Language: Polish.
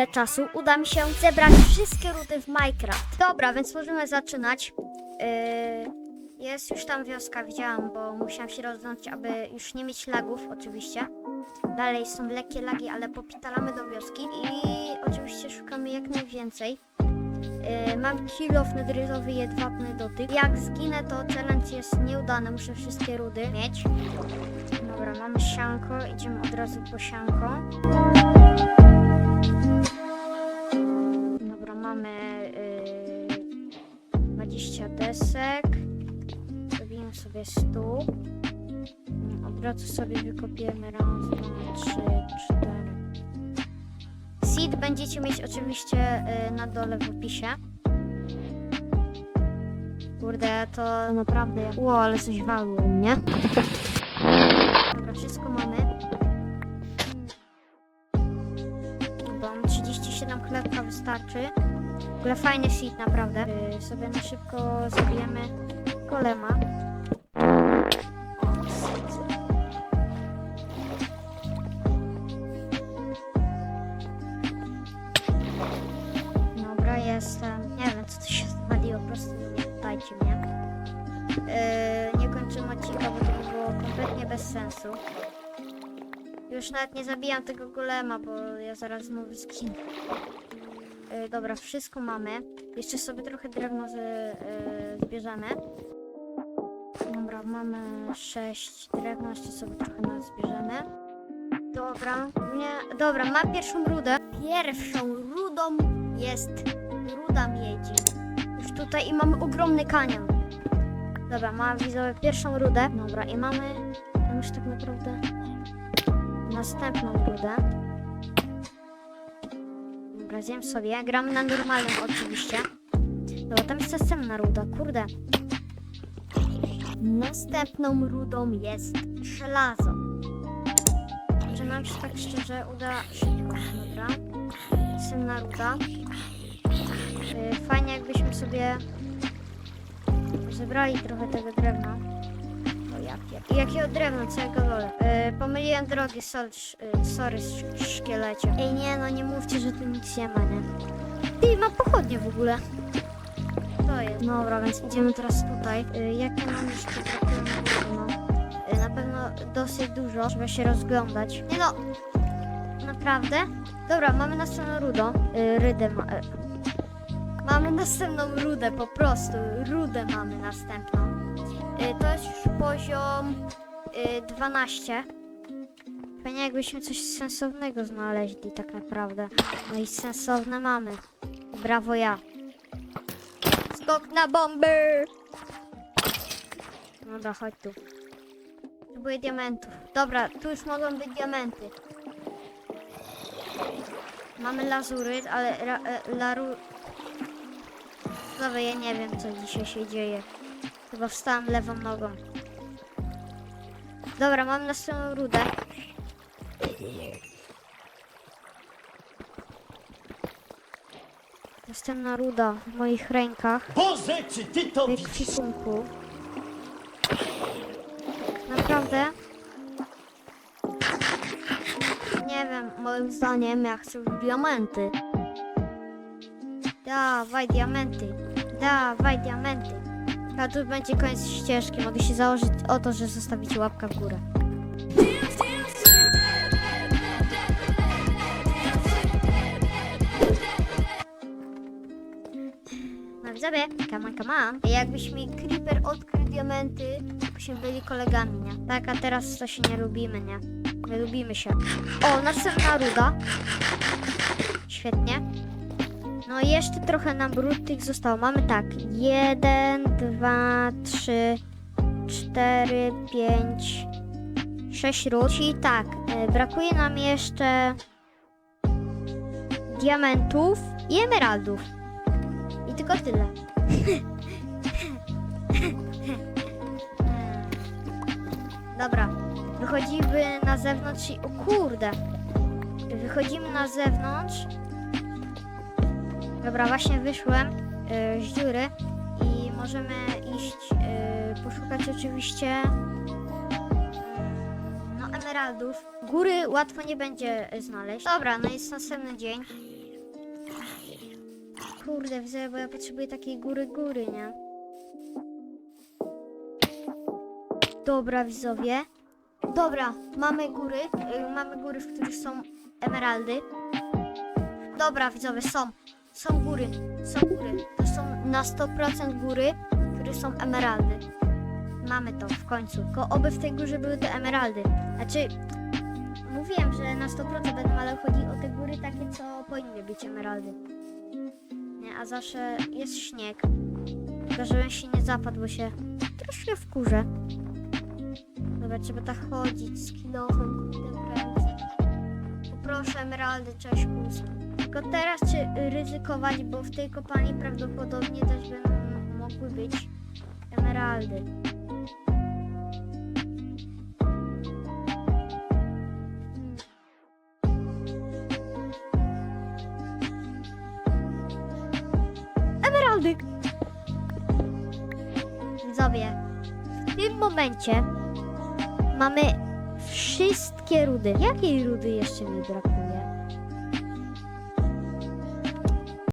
ile czasu uda mi się zebrać wszystkie rudy w Minecraft. Dobra, więc możemy zaczynać. Yy, jest już tam wioska, widziałam, bo musiałam się rozglądać, aby już nie mieć lagów, oczywiście. Dalej są lekkie lagi, ale popitalamy do wioski i oczywiście szukamy jak najwięcej. Yy, mam kill off nedryzowy jedwabny dotyk. Jak zginę, to challenge jest nieudany, muszę wszystkie rudy mieć. Dobra, mamy sianko, idziemy od razu po sianko. 20 desek. Zrobimy sobie stół. Razu sobie wykopiemy raz, dwa, trzy, cztery. Seed będziecie mieć oczywiście yy, na dole w opisie. Kurde, to naprawdę... Ło, ale coś walło u mnie. Dobra, wszystko mamy. Mam 37 chlebka wystarczy. W ogóle fajny seed naprawdę. Yy, sobie na szybko zabijemy golema. Dobra, jestem. Nie wiem, co to się zwaliło, po prostu nie pytajcie mnie. Yy, nie kończymy odcinka, bo to by było kompletnie bez sensu. Już nawet nie zabijam tego golema, bo ja zaraz znowu zginę. Yy, dobra, wszystko mamy. Jeszcze sobie trochę drewna z, yy, zbierzemy. Dobra, mamy 6 drewna, jeszcze sobie trochę nas zbierzemy. Dobra, nie, dobra, mam pierwszą rudę. Pierwszą rudą jest ruda miedzi. Już tutaj i mamy ogromny kanion. Dobra, mam widzowie pierwszą rudę. Dobra, i mamy już tak naprawdę następną rudę. Dobra, sobie. Gramy na normalnym oczywiście. Dobra, tam jest następna ruda, kurde. Następną rudą jest żelazo. Że nam się tak szczerze uda szybko. Dobra. Następna ruda. Yy, Fajnie jakbyśmy sobie zebrali trochę tego drewna. Ja pier... Jakiego drewna, całego lole. Yy, pomyliłem drogi, sol, yy, sorry sz- szkielecie. Ej nie, no nie mówcie, że tu nic nie ma, nie? Ty, ma pochodnie w ogóle. To jest. Dobra, więc idziemy teraz tutaj. Yy, jakie mam jeszcze drewno? Yy, na pewno dosyć dużo. Trzeba się rozglądać. Nie no, naprawdę? Dobra, mamy następną rudę. Yy, rydę ma... Mamy następną rudę, po prostu. Rudę mamy następną. Y, to jest już poziom y, 12. Fajnie jakbyśmy coś sensownego znaleźli tak naprawdę. No i sensowne mamy. Brawo ja. Skok na bomby! Dobra, chodź tu. Próbuję diamentów. Dobra, tu już mogą być diamenty. Mamy lazuryt, ale ra, e, laru... Ja nie wiem co dzisiaj się dzieje. Chyba wstałam lewą nogą. Dobra, mam następną rudę. Następna ruda w moich rękach. Boże, czy ty to W widzisz? ekwipunku. Naprawdę? Nie wiem, moim zdaniem ja chcę diamenty. Dawaj diamenty. Dawaj diamenty. A tu będzie koniec ścieżki. Mogę się założyć o to, że zostawicie łapkę w górę. No widzowie, come on, come on. Jakbyś mi Creeper odkrył diamenty, byśmy byli kolegami, nie? Tak, a teraz to się nie lubimy, nie? My lubimy się. O, następna ruda. Świetnie. No i jeszcze trochę nam ród tych zostało. Mamy tak, jeden, dwa, trzy, cztery, pięć, sześć ród. Czyli tak, e, brakuje nam jeszcze diamentów i emeraldów. I tylko tyle. Dobra, wychodzimy na zewnątrz i... O kurde! Wychodzimy na zewnątrz. Dobra, właśnie wyszłem y, z dziury i możemy iść y, poszukać oczywiście mm, no emeraldów. Góry łatwo nie będzie znaleźć. Dobra, no jest następny dzień. Kurde, widzę, bo ja potrzebuję takiej góry góry, nie? Dobra, widzowie. Dobra, mamy góry. y, mamy góry, w których są emeraldy. Dobra, widzowie, są. Są góry. Są góry. To są na 100% góry, które są emeraldy. Mamy to w końcu. Tylko oby w tej górze były te emeraldy. Znaczy, mówiłem, że na 100% będą, ale chodzi o te góry takie, co powinny być emeraldy. Nie, a zawsze jest śnieg. Tylko żebym się nie zapadł, bo się troszkę wkurzę. Dobra, trzeba tak chodzić z kilofem, kurde. Poproszę emeraldy, cześć kus. Tylko teraz czy ryzykować, bo w tej kopalni prawdopodobnie też będą mogły być emeraldy. Emeraldy! Widzowie, w tym momencie mamy wszystkie rudy. Jakiej rudy jeszcze mi brakuje?